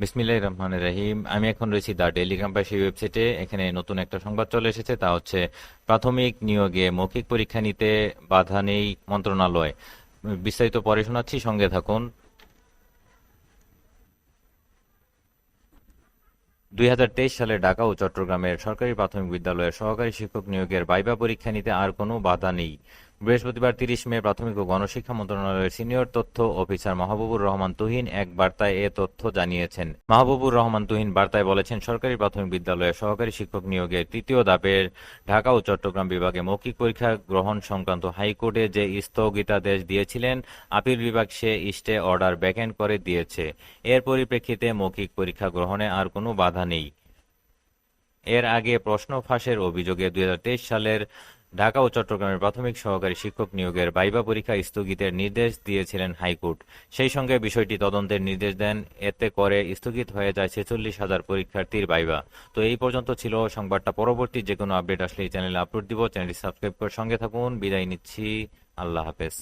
বিসমিল্লাহ রহমান রহিম। আমি এখন রয়েছি দ্য ডেইলি ক্যাম্পাসী ওয়েবসাইটে। এখানে নতুন একটা সংবাদ চলে এসেছে, তা হচ্ছে প্রাথমিক নিয়োগে মৌখিক পরীক্ষা নিতে বাধা নেই মন্ত্রণালয়। বিস্তারিত পরে শোনাচ্ছি, সঙ্গে থাকুন। দুই হাজার তেইশ সালে ঢাকা ও চট্টগ্রামের সরকারি প্রাথমিক বিদ্যালয়ের সহকারী শিক্ষক নিয়োগের বাইবা পরীক্ষা নিতে আর কোনো বাধা নেই। বৃহস্পতিবার তিরিশ মে প্রাথমিক ও গণশিক্ষা মন্ত্রণালয়ের সিনিয়র তথ্য অফিসার মাহবুবুর রহমান তুহিন এক বার্তায় এ তথ্য জানিয়েছেন। মাহবুবুর রহমান তুহিন বার্তায় বলেছেন, সরকারি প্রাথমিক বিদ্যালয়ের সহকারী শিক্ষক নিয়োগের তৃতীয় ধাপের ঢাকা ও চট্টগ্রাম বিভাগে মৌখিক পরীক্ষা গ্রহণ সংক্রান্ত হাইকোর্টে যে স্থগিতাদেশ দিয়েছিলেন, আপিল বিভাগ সে স্টে অর্ডার ব্যাকএন্ড করে দিয়েছে। এর পরিপ্রেক্ষিতে মৌখিক পরীক্ষা গ্রহণে আর কোনো বাধা নেই। এর আগে প্রশ্ন ফাঁসের অভিযোগে দুই হাজার তেইশ সালের ঢাকা ও চট্টগ্রামের প্রাথমিক সহকারী শিক্ষক নিয়োগের বাইবা পরীক্ষা স্থগিতের নির্দেশ দিয়েছিলেন হাইকোর্ট। সেই সঙ্গে বিষয়টি তদন্তের নির্দেশ দেন। এতে করে স্থগিত হয়ে যায় ছেচল্লিশ হাজার পরীক্ষার্থীর বাইবা। তো এই পর্যন্ত ছিল সংবাদটা। পরবর্তী যে কোনো আপডেট আসলে এই চ্যানেলে আপলোড দিব। চ্যানেলটি সাবস্ক্রাইব করে সঙ্গে থাকুন। বিদায় নিচ্ছি। আল্লাহ হাফেজ।